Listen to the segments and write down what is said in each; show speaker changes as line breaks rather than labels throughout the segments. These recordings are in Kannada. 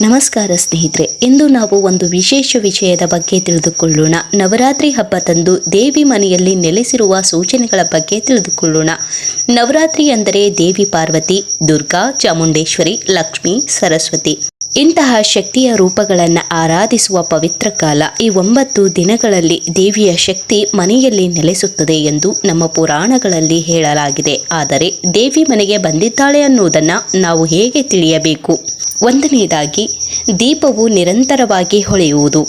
ನಮಸ್ಕಾರ ಸ್ನೇಹಿತರೆ, ಇಂದು ನಾವು ಒಂದು ವಿಶೇಷ ವಿಷಯದ ಬಗ್ಗೆ ತಿಳಿದುಕೊಳ್ಳೋಣ. ನವರಾತ್ರಿ ಹಬ್ಬ ತಂದು ದೇವಿ ಮನೆಯಲ್ಲಿ ನೆಲೆಸಿರುವ ಸೂಚನೆಗಳ ಬಗ್ಗೆ ತಿಳಿದುಕೊಳ್ಳೋಣ. ನವರಾತ್ರಿ ಅಂದರೆ ದೇವಿ ಪಾರ್ವತಿ, ದುರ್ಗಾ, ಚಾಮುಂಡೇಶ್ವರಿ, ಲಕ್ಷ್ಮಿ, ಸರಸ್ವತಿ. ಇಂತಹ ಶಕ್ತಿಯ ರೂಪಗಳನ್ನು ಆರಾಧಿಸುವ ಪವಿತ್ರ ಕಾಲ. ಈ ಒಂಬತ್ತು ದಿನಗಳಲ್ಲಿ ದೇವಿಯ ಶಕ್ತಿ ಮನೆಯಲ್ಲಿ ನೆಲೆಸುತ್ತದೆ ಎಂದು ನಮ್ಮ ಪುರಾಣಗಳಲ್ಲಿ ಹೇಳಲಾಗಿದೆ. ಆದರೆ ದೇವಿ ಮನೆಗೆ ಬಂದಿದ್ದಾಳೆ ಅನ್ನುವುದನ್ನು ನಾವು ಹೇಗೆ ತಿಳಿಯಬೇಕು? ಒಂದನೆಯದಾಗಿ, ದೀಪವು ನಿರಂತರವಾಗಿ ಹೊಳೆಯುವುದು.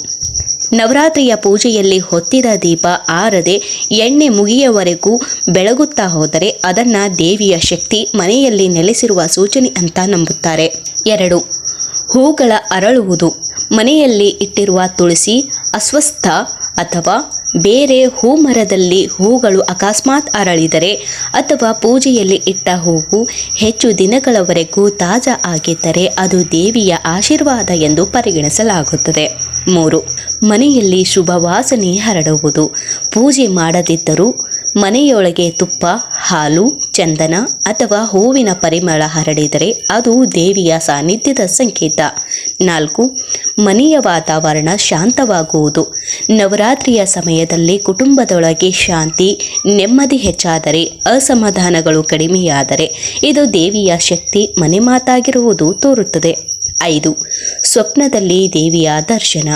ನವರಾತ್ರಿಯ ಪೂಜೆಯಲ್ಲಿ ಹೊತ್ತಿದ ದೀಪ ಆರದೆ ಎಣ್ಣೆ ಮುಗಿಯವರೆಗೂ ಬೆಳಗುತ್ತಾ ಹೋದರೆ ಅದನ್ನು ದೇವಿಯ ಶಕ್ತಿ ಮನೆಯಲ್ಲಿ ನೆಲೆಸಿರುವ ಸೂಚನೆ ಅಂತ ನಂಬುತ್ತಾರೆ. ಎರಡು, ಹೂಗಳ ಅರಳುವುದು. ಮನೆಯಲ್ಲಿ ಇಟ್ಟಿರುವ ತುಳಸಿ, ಅಸ್ವಸ್ಥ ಅಥವಾ ಬೇರೆ ಹೂ ಮರದಲ್ಲಿ ಹೂಗಳು ಅಕಸ್ಮಾತ್ ಅರಳಿದರೆ ಅಥವಾ ಪೂಜೆಯಲ್ಲಿ ಇಟ್ಟ ಹೂವು ಹೆಚ್ಚು ದಿನಗಳವರೆಗೂ ತಾಜಾ ಆಗಿದ್ದರೆ ಅದು ದೇವಿಯ ಆಶೀರ್ವಾದ ಎಂದು ಪರಿಗಣಿಸಲಾಗುತ್ತದೆ. ಮೂರು, ಮನೆಯಲ್ಲಿ ಶುಭ ವಾಸನೆ ಹರಡುವುದು. ಪೂಜೆ ಮಾಡದಿದ್ದರೂ ಮನೆಯೊಳಗೆ ತುಪ್ಪ, ಹಾಲು, ಚಂದನ ಅಥವಾ ಹೂವಿನ ಪರಿಮಳ ಹರಡಿದರೆ ಅದು ದೇವಿಯ ಸಾನ್ನಿಧ್ಯದ ಸಂಕೇತ. ನಾಲ್ಕು, ಮನೆಯ ವಾತಾವರಣ ಶಾಂತವಾಗುವುದು. ನವರಾತ್ರಿಯ ಸಮಯದಲ್ಲಿ ಕುಟುಂಬದೊಳಗೆ ಶಾಂತಿ, ನೆಮ್ಮದಿ ಹೆಚ್ಚಾದರೆ, ಅಸಮಾಧಾನಗಳು ಕಡಿಮೆಯಾದರೆ ಇದು ದೇವಿಯ ಶಕ್ತಿ ಮನೆ ಮಾತಾಗಿರುವುದು ತೋರುತ್ತದೆ. ಐದು, ಸ್ವಪ್ನದಲ್ಲಿ ದೇವಿಯ ದರ್ಶನ.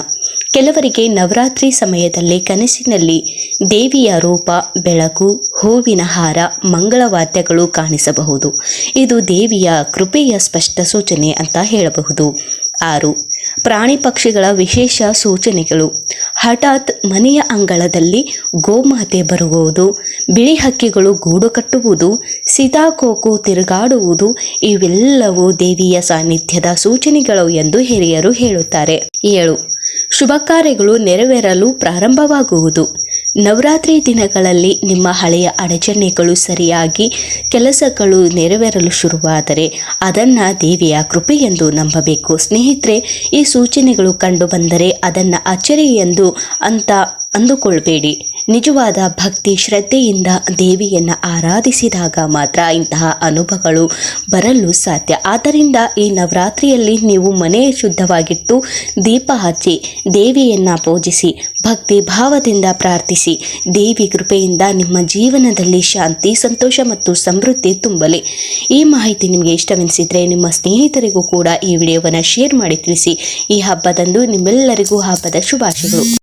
ಕೆಲವರಿಗೆ ನವರಾತ್ರಿ ಸಮಯದಲ್ಲಿ ಕನಸಿನಲ್ಲಿ ದೇವಿಯ ರೂಪ, ಬೆಳಕು, ಹೂವಿನ ಹಾರ ಮಂಗಳವಾದ್ಯಗಳು ಕಾಣಿಸಬಹುದು. ಇದು ದೇವಿಯ ಕೃಪೆಯ ಸ್ಪಷ್ಟ ಸೂಚನೆ ಅಂತ ಹೇಳಬಹುದು. ಆರು, ಪ್ರಾಣಿ ಪಕ್ಷಿಗಳ ವಿಶೇಷ ಸೂಚನೆಗಳು. ಹಠಾತ್ ಮನೆಯ ಅಂಗಳದಲ್ಲಿ ಗೋಮಾತೆ ಬರುವುದು, ಬಿಳಿ ಹಕ್ಕಿಗಳು ಗೂಡು ಕಟ್ಟುವುದು ಸೀತಾಕೋಕು ತಿರುಗಾಡುವುದು, ಇವೆಲ್ಲವೂ ದೇವಿಯ ಸಾನ್ನಿಧ್ಯದ ಸೂಚನೆಗಳು ಎಂದು ಹಿರಿಯರು ಹೇಳುತ್ತಾರೆ. ಏಳು ಶುಭ ಕಾರ್ಯಗಳು ನೆರವೇರಲು ಪ್ರಾರಂಭವಾಗುವುದು. ನವರಾತ್ರಿ ದಿನಗಳಲ್ಲಿ ನಿಮ್ಮ ಹಳೆಯ ಅಡಚಣೆಗಳು ಸರಿಯಾಗಿ ಕೆಲಸಗಳು ನೆರವೇರಲು ಶುರುವಾದರೆ ಅದನ್ನು ದೇವಿಯ ಕೃಪೆ ಎಂದು ನಂಬಬೇಕು. ಸ್ನೇಹಿತರೆ, ಈ ಸೂಚನೆಗಳು ಕಂಡುಬಂದರೆ ಅದನ್ನು ಅಚ್ಚರಿ ಎಂದು ಅಂತ ಅಂದುಕೊಳ್ಬೇಡಿ. ನಿಜವಾದ ಭಕ್ತಿ ಶ್ರದ್ಧೆಯಿಂದ ದೇವಿಯನ್ನು ಆರಾಧಿಸಿದಾಗ ಮಾತ್ರ ಇಂತಹ ಅನುಭವಗಳು ಬರಲು ಸಾಧ್ಯ. ಆದ್ದರಿಂದ ಈ ನವರಾತ್ರಿಯಲ್ಲಿ ನೀವು ಮನೆ ಶುದ್ಧವಾಗಿಟ್ಟು ದೀಪ ಹಚ್ಚಿ ದೇವಿಯನ್ನು ಪೂಜಿಸಿ, ಭಕ್ತಿ ಭಾವದಿಂದ ಪ್ರಾರ್ಥಿಸಿ, ದೇವಿ ಕೃಪೆಯಿಂದ ನಿಮ್ಮ ಜೀವನದಲ್ಲಿ ಶಾಂತಿ, ಸಂತೋಷ ಮತ್ತು ಸಮೃದ್ಧಿ ತುಂಬಲಿ. ಈ ಮಾಹಿತಿ ನಿಮಗೆ ಇಷ್ಟವೆನಿಸಿದರೆ ನಿಮ್ಮ ಸ್ನೇಹಿತರಿಗೂ ಕೂಡ ಈ ವಿಡಿಯೋವನ್ನು ಶೇರ್ ಮಾಡಿ ತಿಳಿಸಿ. ಈ ಹಬ್ಬದಂದು ನಿಮ್ಮೆಲ್ಲರಿಗೂ ಹಬ್ಬದ ಶುಭಾಶಯಗಳು.